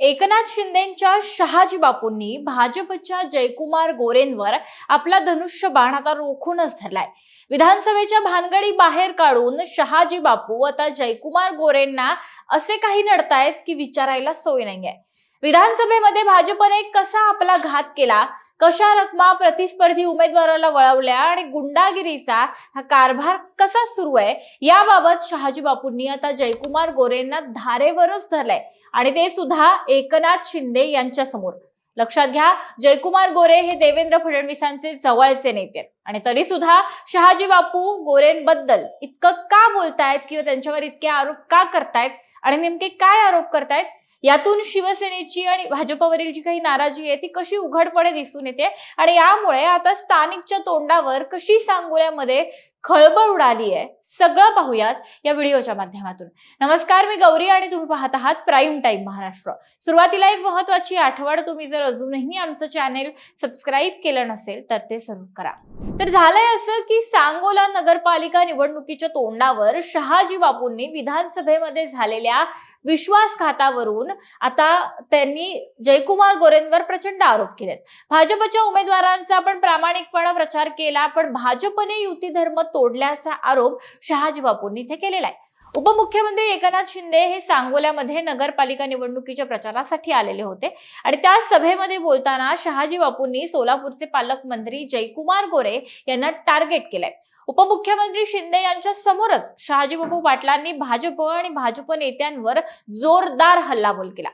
एकनाथ शिंदेच्या शहाजी बापूंनी भाजपच्या जयकुमार गोरेंवर आपला धनुष्य बाण आता रोखूनच धरलाय. विधानसभेच्या भानगडी बाहेर काढून शहाजी बापू आता जयकुमार गोरेंना असे काही नडतायत की विचारायला सोय नाहीये. विधानसभेमध्ये भाजपने कसा आपला घात केला? कशा रकमा प्रतिस्पर्धी उमेदवाराला वळवल्या आणि गुंडागिरीचा हा कारभार कसा सुरू आहे? याबाबत शहाजी बापूंनी आता जयकुमार गोरेंना धारेवरच धरलंय. आणि ते सुद्धा एकनाथ शिंदे यांच्या समोर लक्षात घ्या जयकुमार गोरे हे देवेंद्र फडणवीसांचे जवळचे नेते आहेत. आणि तरी सुद्धा शहाजी बापू गोरेंबद्दल इतकं का बोलतायत किंवा त्यांच्यावर इतके आरोप का करतायत? आणि नेमके काय आरोप करतायत? यातून शिवसेनेची आणि भाजपवरील जी काही नाराजी आहे ती कशी उघडपणे दिसून येते? आणि यामुळे आता स्थानिकच्या तोंडावर कशी सांगोल्यामध्ये खळबळ उडाली आहे? सगळं पाहूयात या व्हिडिओच्या माध्यमातून. नमस्कार मी गौरी आणि तुम्ही पाहत आहात प्राईम टाईम महाराष्ट्र सुरुवातीला एक महत्वाची आठवण तुम्ही जर अजूनही आमचं चॅनेल सबस्क्राईब केलं नसेल तर ते सुरू करा. तर झालंय असं की सांगोला नगरपालिका निवडणुकीच्या तोंडावर शहाजी बापूंनी विधानसभेमध्ये झालेल्या विश्वासघातावरून आता त्यांनी जयकुमार गोरेंवर प्रचंड आरोप केलेत. भाजपच्या उमेदवारांचा आपण प्रामाणिकपणा प्रचार केला पण भाजपने युती धर्म तोडल्याचा आरोप शहाजी बापूंनी इथे केलेला आहे. उपमुख्यमंत्री एकनाथ शिंदे हे सांगोल्यामध्ये नगरपालिका निवडणुकीच्या प्रचारासाठी आलेले होते. आणि त्या सभेमध्ये बोलताना शहाजी बापूंनी सोलापूरचे पालकमंत्री जयकुमार गोरे यांना टार्गेट केलंय. उपमुख्यमंत्री शिंदे यांच्या समोरच शहाजी बापू पाटलांनी भाजप आणि भाजप नेत्यांवर जोरदार हल्लाबोल केला.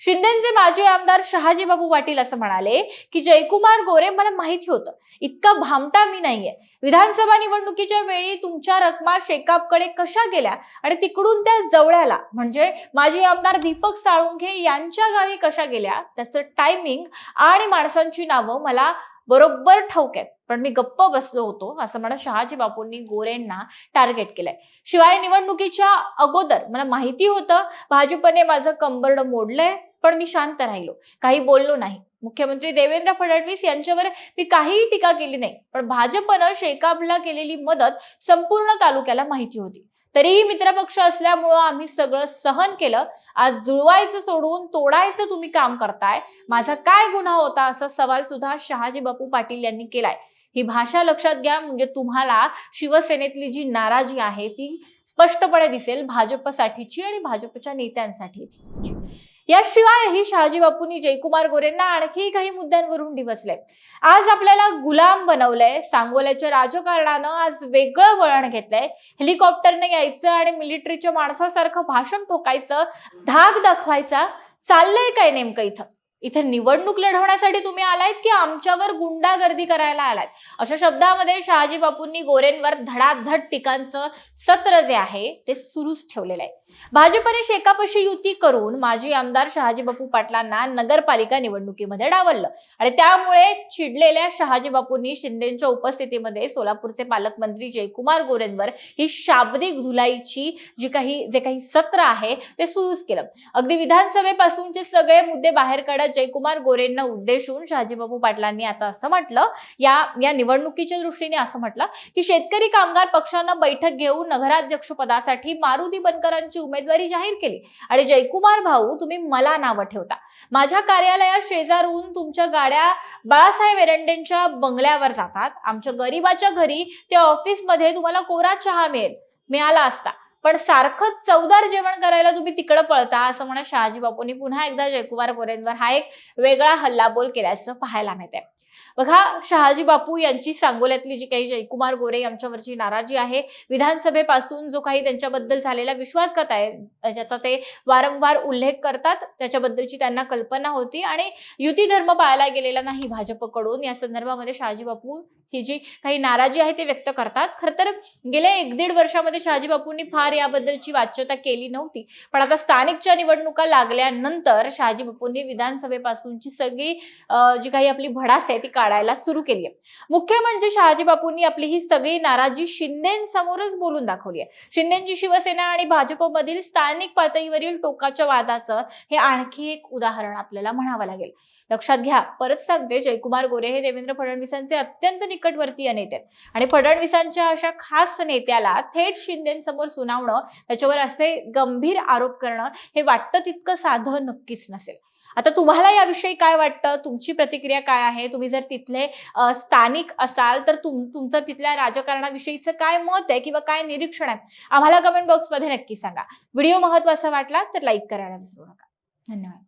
शिंदेचे माजी आमदार शहाजीबाबू पाटील असं म्हणाले की जयकुमार गोरे मला माहिती होतं. इतका भामटा मी नाहीये. विधानसभा निवडणुकीच्या वेळी तुमच्या रकमा शेकापकडे कशा गेल्या आणि तिकडून त्या जवळ्याला म्हणजे माजी आमदार दीपक साळुंखे यांच्या गावी कशा गेल्या? त्याचं टायमिंग आणि माणसांची नावं मला बरोबर ठाऊक आहेत. पण मी गप्प बसलो होतो असं म्हणत शहाजी बापूंनी गोरेंना टार्गेट केलंय. शिवाय निवडणुकीच्या अगोदर मला माहिती होतं भाजपने माझं कंबरड मोडलंय पण मी शांत राहिलो. काही बोललो नाही. मुख्यमंत्री देवेंद्र फडणवीस यांच्यावर मी काहीही टीका केली नाही पण भाजपनं शेकापला केलेली मदत संपूर्ण तालुक्याला माहिती होती. तरीही मित्रपक्ष असल्यामुळं आम्ही सगळं सहन केलं. आज जुळवायचं सोडून तोडायचं तुम्ही काम करताय. माझा काय गुन्हा होता असा सवाल सुद्धा शहाजी बापू पाटील यांनी केलाय. ही भाषा लक्षात घ्या म्हणजे तुम्हाला शिवसेनेतली जी नाराजी आहे ती स्पष्टपणे दिसेल. भाजपसाठीची आणि भाजपच्या नेत्यांसाठीची. याशिवायही शहाजी बापूंनी जयकुमार गोरेंना आणखी काही मुद्द्यांवरून डिवचले. आज आपल्याला गुलाम बनवलंय सांगोल्याच्या राजकारणानं आज वेगळं वळण घेतलंय. हेलिकॉप्टरने यायचं आणि मिलिटरीच्या माणसासारखं भाषण ठोकायचं धाक दाखवायचा. चाललंय काय नेमकं इथं? इथे निवडणूक लढवण्यासाठी तुम्ही आलायत की आमच्यावर गुंडागर्दी करायला आलायत? अशा शब्दामध्ये शहाजी बापूंनी गोरेंवर धडाधड टीकांचं सत्र जे आहे ते सुरूच ठेवलेलं आहे. भाजपने शेकापशी युती करून माजी आमदार शहाजी बापू पाटलांना नगरपालिका निवडणुकीमध्ये डावललं. आणि त्यामुळे चिडलेल्या शहाजी बापूंनी शिंदेच्या उपस्थितीमध्ये सोलापूरचे पालकमंत्री जयकुमार गोरेंवर ही शाब्दिक धुलाईची जी काही जे काही सत्र आहे ते सुरूच केलं. अगदी विधानसभेपासूनचे सगळे मुद्दे बाहेर काढत जयकुमार गोरेंना उद्देशून शहाजीबाबू पाटलांनी आता असं म्हटलं या या निवडणुकीच्या दृष्टीने असं म्हटलं की शेतकरी कामगार पक्षानं बैठक घेऊन नगराध्यक्ष पदासाठी मारुती बनकरांची उमेदवारी जाहीर केली. आणि जयकुमार भाऊ तुम्ही मला नावं ठेवता. माझ्या कार्यालयात शेजारून तुमच्या गाड्या बाळासाहेब एरंडेंच्या बंगल्यावर जातात. आमच्या गरीबाच्या घरी त्या ऑफिसमध्ये तुम्हाला कोरा चहा मिळेल. मिळाला असता. पण सारखं चवदार जेवण करायला तुम्ही तिकडं पळता असं म्हणत शहाजी बापूंनी पुन्हा एकदा जयकुमार गोरेंवर हा एक वेगळा हल्लाबोल केल्याचं पाहायला मिळत बघा शहाजी बापू यांची सांगोल्यातली जी काही जयकुमार गोरे यांच्यावरची नाराजी आहे विधानसभेपासून जो काही त्यांच्याबद्दल झालेला विश्वासघात आहे ज्याचा ते वारंवार उल्लेख करतात त्याच्याबद्दलची त्यांना कल्पना होती आणि युती धर्म पाळला गेलेला नाही भाजपकडून. या संदर्भामध्ये शहाजी बापू ही जी काही नाराजी आहे ते व्यक्त करतात. खर तर गेल्या एक दीड वर्षामध्ये शहाजी बापूंनी फार याबद्दलची वाच्यता केली नव्हती. पण आता स्थानिकच्या निवडणुका लागल्यानंतर शहाजी बापूंनी विधानसभेपासूनची सगळी जी काही आपली भडास आहे ती काढायला सुरू केली आहे. मुख्य म्हणजे शहाजी बापूंनी आपली ही सगळी नाराजी शिंदेसमोरच बोलून दाखवली आहे. शिंदेची शिवसेना आणि भाजपमधील स्थानिक पातळीवरील टोकाच्या वादाचं हे आणखी एक उदाहरण आपल्याला म्हणावं लागेल. लक्षात घ्या परत सांगते जयकुमार गोरे हे देवेंद्र फडणवीसांचे अत्यंत निकटवर्तीय नेते. आहेत. आणि फडणवीसांच्या अशा खास नेत्याला थेट शिंदेसमोर सुनावणं त्याच्यावर असे गंभीर आरोप करणं हे वाटतं तितकं साधं नक्कीच नसेल. आता तुम्हाला याविषयी काय वाटतं? तुमची प्रतिक्रिया काय आहे? तुम्ही जर तिथले स्थानिक असाल तर तुम तुमचं तिथल्या राजकारणाविषयीचं काय मत आहे किंवा काय निरीक्षण आहे? आम्हाला कमेंट बॉक्समध्ये नक्की सांगा. व्हिडिओ महत्त्वाचा वाटला तर लाईक करायला विसरू नका. धन्यवाद.